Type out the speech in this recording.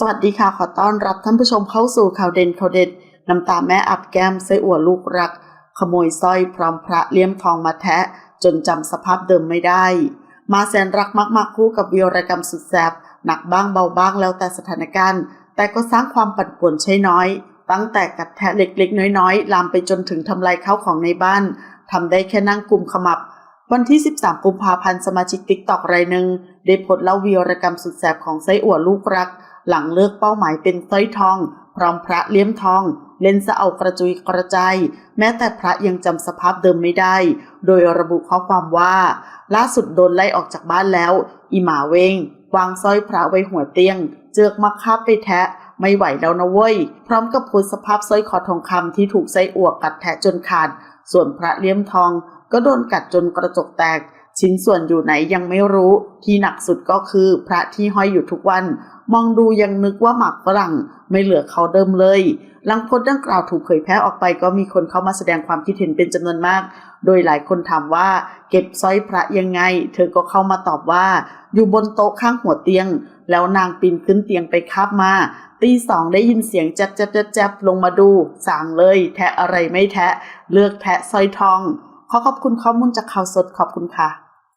สวัสดีค่ะ ขอต้อนรับท่านผู้ชมเข้าสู่ข่าวเด่นข่าวเด็ดน้ำตาแม่อับแก้มไส้อั่วลูกรัก ขโมยสร้อยพร้อมพระเลี่ยมทองมาแทะ จนจำสภาพเดิมไม่ได้ มาแสนรักมากๆคู่กับวีรกรรมสุดแสบหนักบ้างเบาบ้างแล้วแต่สถานการณ์ แต่ก็สร้างความปั่นป่วนใช่น้อย ตั้งแต่กัดแทะเล็กๆ น้อยๆ ลามไปจนถึงทำลายข้าวของในบ้านทำได้แค่นั่งกลุ่มขมับวันที่ 13 กุมภาพันธ์สมาชิกติ๊กตอกรายหนึ่งได้โพสต์เล่าวีรกรรมสุดแสบของไส้อั่วลูกรัก หลังเลือกเป้าหมายเป็นสร้อยทอง พร้อมพระเลี่ยมทอง เล่นสะเอากระจุยกระจายแม้แต่พระยังจำสภาพเดิมไม่ได้ โดยระบุข้อความว่า ล่าสุดโดนไล่ออกจากบ้านแล้ว อีหมาเวง วางสร้อยพระไว้หัวเตียง เจือกมาคาบไปแทะไม่ไหวแล้วนะเว้ย พร้อมกับโพสสภาพสร้อยคอทองคำที่ถูกไส้อั่วกัดแทะจนขาด ส่วนพระเลี่ยมทองก็โดนกัดจนกระจกแตก ชิ้นส่วนอยู่ไหนยังไม่รู้ ที่หนักสุดก็คือพระที่ห้อยอยู่ทุกวัน มองดูยังนึกว่าหมากฝรั่งไม่เหลือเขาเดิมเลย หลังโพสต์ดังกล่าวถูกเผยแพร่ออกไปก็มีคนเข้ามาแสดงความคิดเห็นเป็นจำนวนมาก โดยหลายคนถามว่าเก็บสร้อยพระยังไง เธอก็เข้ามาตอบว่า อยู่บนโต๊ะข้างหัวเตียง แล้วนางปีนขึ้นเตียงไปคาบมาตีสองได้ยินเสียงแจ๊บแจ๊บแจ๊บแจ๊บลงมาดูสั่งเลย แทะอะไรไม่แทะ เลือกแทะสร้อยทอง ขอขอบคุณข้อมูลจากข่าวสดขอบคุณค่ะ